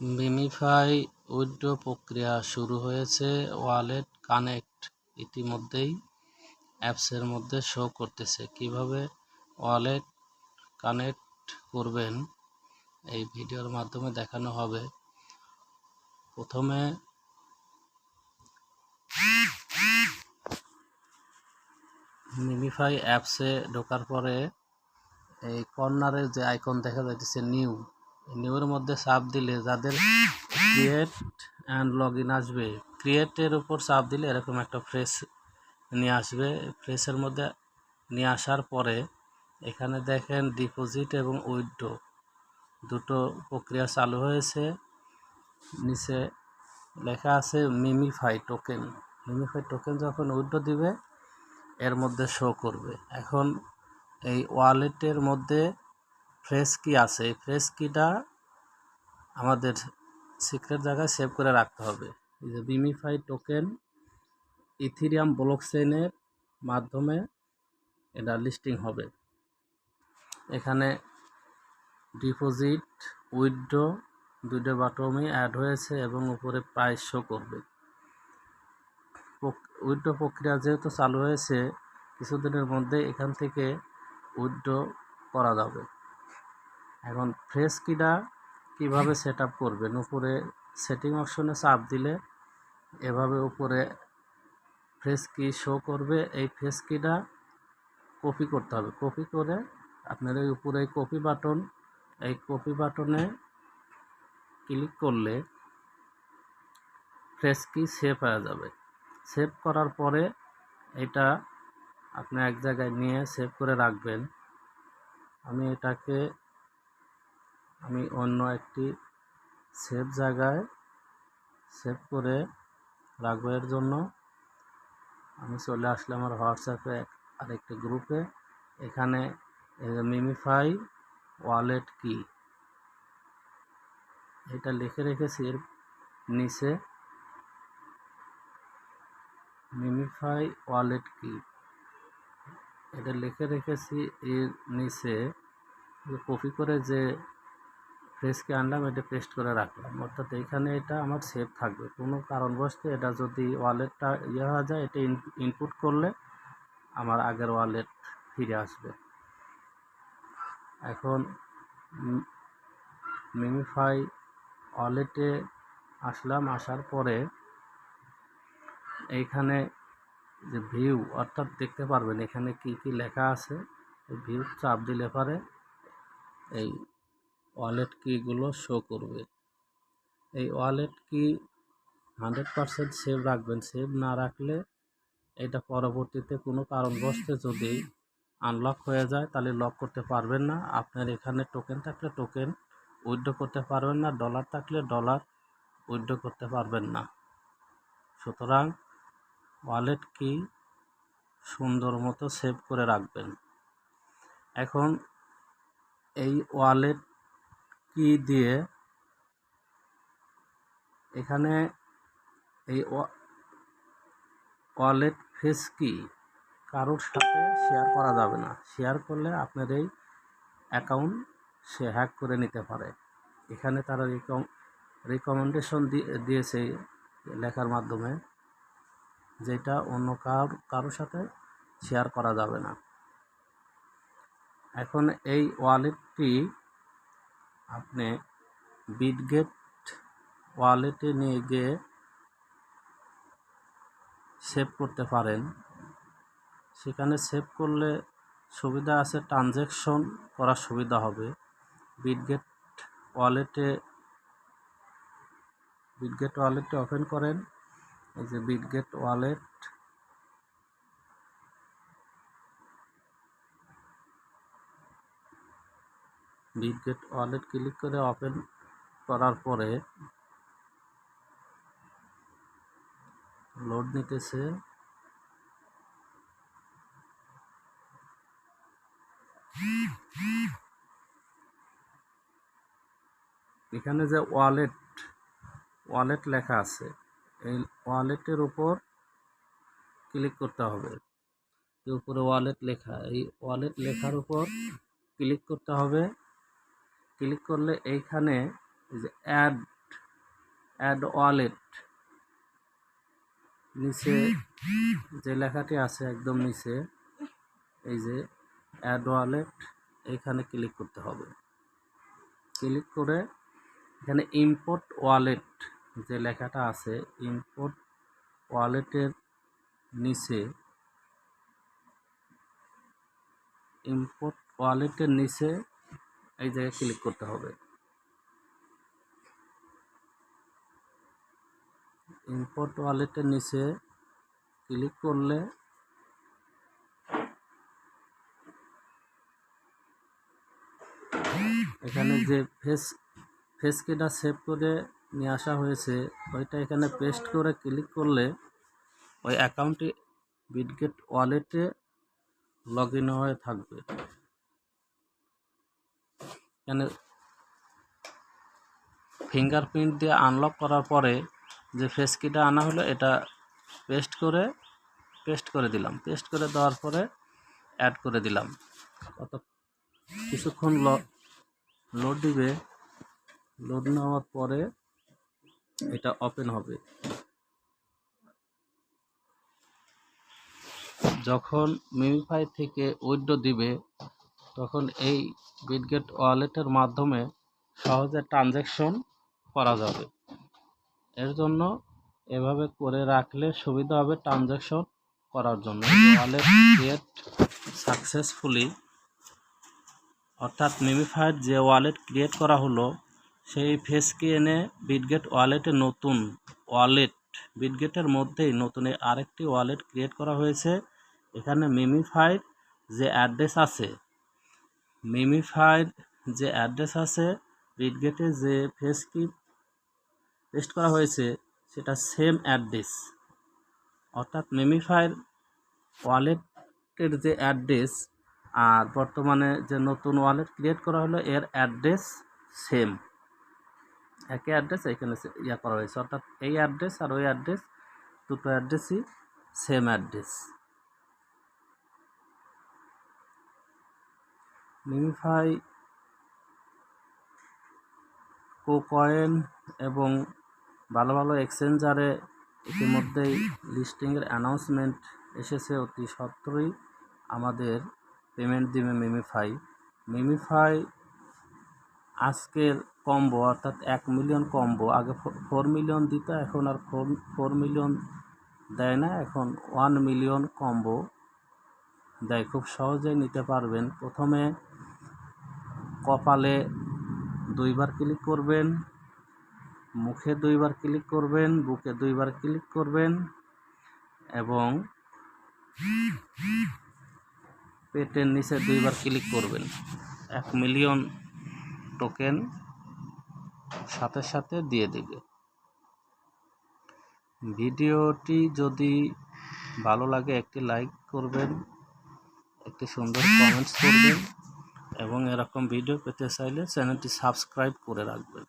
MemeFi withdraw প্রক্রিয়া শুরু হয়েছে ওয়ালেট কানেক্ট ইতিমধ্যেই অ্যাপসের মধ্যে শো করতেছে। কীভাবে ওয়ালেট কানেক্ট করবেন? এই ভিডিওর মাধ্যমে দেখানো হবে। প্রথমে মিমিফাই অ্যাপসে ঢোকার পরে এই কর্নারে যে আইকন দেখা যাইতেছে নিউ নিউর মধ্যে চাপ দিলে যাদের ক্রিয়েট অ্যান্ড লগ ইন আসবে ক্রিয়েটের উপর চাপ দিলে এরকম একটা ফ্রেশ নিয়ে আসবে। ফ্রেশের মধ্যে নিয়ে আসার পরে এখানে দেখেন ডিপোজিট এবং উইথড্র দুটো প্রক্রিয়া চালু হয়েছে। নিচে লেখা আছে মিমিফাই টোকেন মিমিফাই টোকেন যখন উইথড্র দিবে, এর মধ্যে শো করবে। এখন এই ওয়ালেটের মধ্যে ফ্রেশ কি আছে এই ফ্রেশ কিটা আমাদের সিক্রেট জায়গায় সেভ করে রাখতে হবে। এই যে বিমিফাই টোকেন ইথিরিয়াম ব্লক চেইনের মাধ্যমে এটা লিস্টিং হবে। এখানে ডিপোজিট উইথড্র দুটো বাটমই অ্যাড হয়েছে এবং উপরে প্রাইস শো করবে। উইথড্র প্রক্রিয়া যেহেতু চালু হয়েছে, কিছুদিনের মধ্যে এখান থেকে উইথড্র করা যাবে। এখন ফ্রেশ কিটা কীভাবে সেট আপ করবেন? উপরে সেটিং অপশনে চাপ দিলে এভাবে উপরে ফ্রেশ কি শো করবে। এই ফ্রেশ কিটা কপি করতে হবে। কপি করে আপনার এই উপরে কপি বাটন এই কপি বাটনে ক্লিক করলে ফ্রেশ কি সেভ হয়ে যাবে। সেভ করার পরে এটা আপনি এক জায়গায় নিয়ে সেভ করে রাখবেন। আমি এটাকে আমি অন্য একটি সেভ জায়গায় সেভ করে রাখব এর জন্য। আমি চলে আসলাম আমার হোয়াটসঅ্যাপে আরেকটি গ্রুপে এখানে মিমিফাই ওয়ালেট কি এটা লিখে রেখেছি এর নিচে। মিমিফাই ওয়ালেট কি এটা লিখে রেখেছি এর নিচে। কপি করে যে ফ্রেশকে আনলাম, এটা পেস্ট করে রাখলাম। অর্থাৎ এখানে এটা আমার সেভ থাকবে। কোনো কারণবশত এটা যদি ওয়ালেটটা ইয়ে হয়ে যায়, এটা ইনপুট করলে আমার আগের ওয়ালেট ফিরে আসবে। এখন মিমিফাই ওয়ালেটে আসলাম, আসার পরে এইখানে যে ভিউ অর্থাৎ দেখতে পারবেন এখানে কি কি লেখা আছে। ভিউ চাপ দিলে পারে এই ওয়ালেট কিগুলো শো করবে। এই ওয়ালেট কি হান্ড্রেড পারসেন্ট সেভ রাখবেন। সেভ না রাখলে এটা পরবর্তীতে কোনো কারণবশত যদি আনলক হয়ে যায়, তাহলে লক করতে পারবেন না। আপনার এখানে টোকেন থাকলে টোকেন উইথড্র করতে পারবেন না। ডলার থাকলে ডলার উইথড্র করতে পারবেন না। সুতরাং ওয়ালেট কি সুন্দর মতো সেভ করে রাখবেন। এখন এই ওয়ালেট কি দিয়ে? এখানে এই ওয়ালেট ফেস কি? কারোর সাথে শেয়ার করা যাবে না। শেয়ার করলে আপনার এই অ্যাকাউন্ট সে হ্যাক করে নিতে পারে। এখানে তারা রিকম, রিকমেন্ডেশন দিয়েছে লেখার মাধ্যমে যেটা অন্য কার, কারোর সাথে শেয়ার করা যাবে না। এখন এই ওয়ালেটটি আপনি বিটগেট ওয়ালেটে নিয়ে গিয়ে সেভ করতে পারেন। সেখানে সেভ করলে সুবিধা আছে, ট্রানজ্যাকশন করার সুবিধা হবে। বিটগেট ওয়ালেটে বিটগেট ওয়ালেটে ওপেন করেন। এই যে Bitget wallet Bitget wallet click করে ওপেন করার পরে লোড নিতেছে। এখানে যে ওয়ালেট ওয়ালেট লেখা আছে, এই ওয়ালেটের উপর ক্লিক করতে হবে। উপরে ওয়ালেট লেখা, এই ওয়ালেট লেখার উপর ক্লিক করতে হবে। ক্লিক করলে এইখানে যে অ্যাড অ্যাড ওয়ালেট নিচে যে লেখাটি আছে একদম নিচে, এই যে অ্যাড ওয়ালেট এখানে ক্লিক করতে হবে। ক্লিক করে এখানে ইম্পোর্ট ওয়ালেট যে লেখাটা আছে ইম্পোর্ট ওয়ালেটের নিচে ইম্পোর্ট ওয়ালেটের নিচে এই জায়গায় ক্লিক করতে হবে। ইম্পোর্ট ওয়ালেটের নিচে ক্লিক করলে এখানে যে ফেস ফেস কিটা সেভ করে নিয়ে আসা হয়েছে, ওইটা এখানে পেস্ট করে ক্লিক করলে ওই অ্যাকাউন্টটি বিটগেট ওয়ালেটে লগ ইন হয়ে থাকবে। এখানে ফিঙ্গারপ্রিন্ট দিয়ে আনলক করার পরে যে ফেস কিটা আনা হলো, এটা পেস্ট করে পেস্ট করে দিলাম। পেস্ট করে দেওয়ার পরে অ্যাড করে দিলাম। কত কিছুক্ষণ লোড দিবে। লোড নেওয়ার পরে এটা ওপেন হবে। যখন মিমিফাই থেকে উইড্রো দিবে, তখন এই বিটগেট ওয়ালেটের মাধ্যমে সহজে ট্রানজ্যাকশন করা যাবে। এর জন্য এভাবে করে রাখলে সুবিধা হবে ট্রানজ্যাকশন করার জন্য। ওয়ালেট ক্রিয়েট সাকসেসফুলি অর্থাৎ মিমিফাইড যে ওয়ালেট ক্রিয়েট করা হলো, সেই ফেসকে এনে বিটগেট ওয়ালেটে নতুন ওয়ালেট বিটগেটের মধ্যেই নতুন আরেকটি ওয়ালেট ক্রিয়েট করা হয়েছে। এখানে মিমিফাইড যে অ্যাড্রেস আছে মিমিফাইড যে অ্যাড্রেস আছে বিটগেটে যে ফেস কি পেস্ট করা হয়েছে, সেটা সেম অ্যাড্রেস। অর্থাৎ মিমিফাইড ওয়ালেটের যে অ্যাড্রেস আর বর্তমানে যে নতুন ওয়ালেট ক্রিয়েট করা হলো, এর অ্যাড্রেস সেম। একই অ্যাড্রেস এখানে ইয়া করা হয়েছে। অর্থাৎ এই অ্যাড্রেস আর ওই অ্যাড্রেস, দুটো অ্যাড্রেসই সেম অ্যাড্রেস। মিমিফাই কোকয়েন এবং ভালো ভালো এক্সচেঞ্জারে ইতিমধ্যেই লিস্টিংয়ের অ্যানাউন্সমেন্ট এসেছে অতি সত্বরই আমাদের পেমেন্ট দিবে মিমিফাই মিমিফাই আজকের কম্বো অর্থাৎ এক মিলিয়ন কম্বো আগে ফোর মিলিয়ন দিত, এখন আর ফোর ফোর মিলিয়ন দেয় না, এখন ওয়ান মিলিয়ন কম্বো দেয়। খুব সহজেই নিতে পারবেন। প্রথমে কপালে দুইবার ক্লিক করবেন, মুখে দুইবার ক্লিক করবেন, বুকে দুইবার ক্লিক করবেন এবং পেটের নিচে দুইবার ক্লিক করবেন। এক মিলিয়ন টোকেন সাথে সাথে দিয়ে দেবে। ভিডিওটি যদি ভালো লাগে একটি লাইক করবেন, একটি সুন্দর কমেন্টস করবেন। এবং এরকম ভিডিও পেতে চাইলে চ্যানেলটি সাবস্ক্রাইব করে রাখবেন।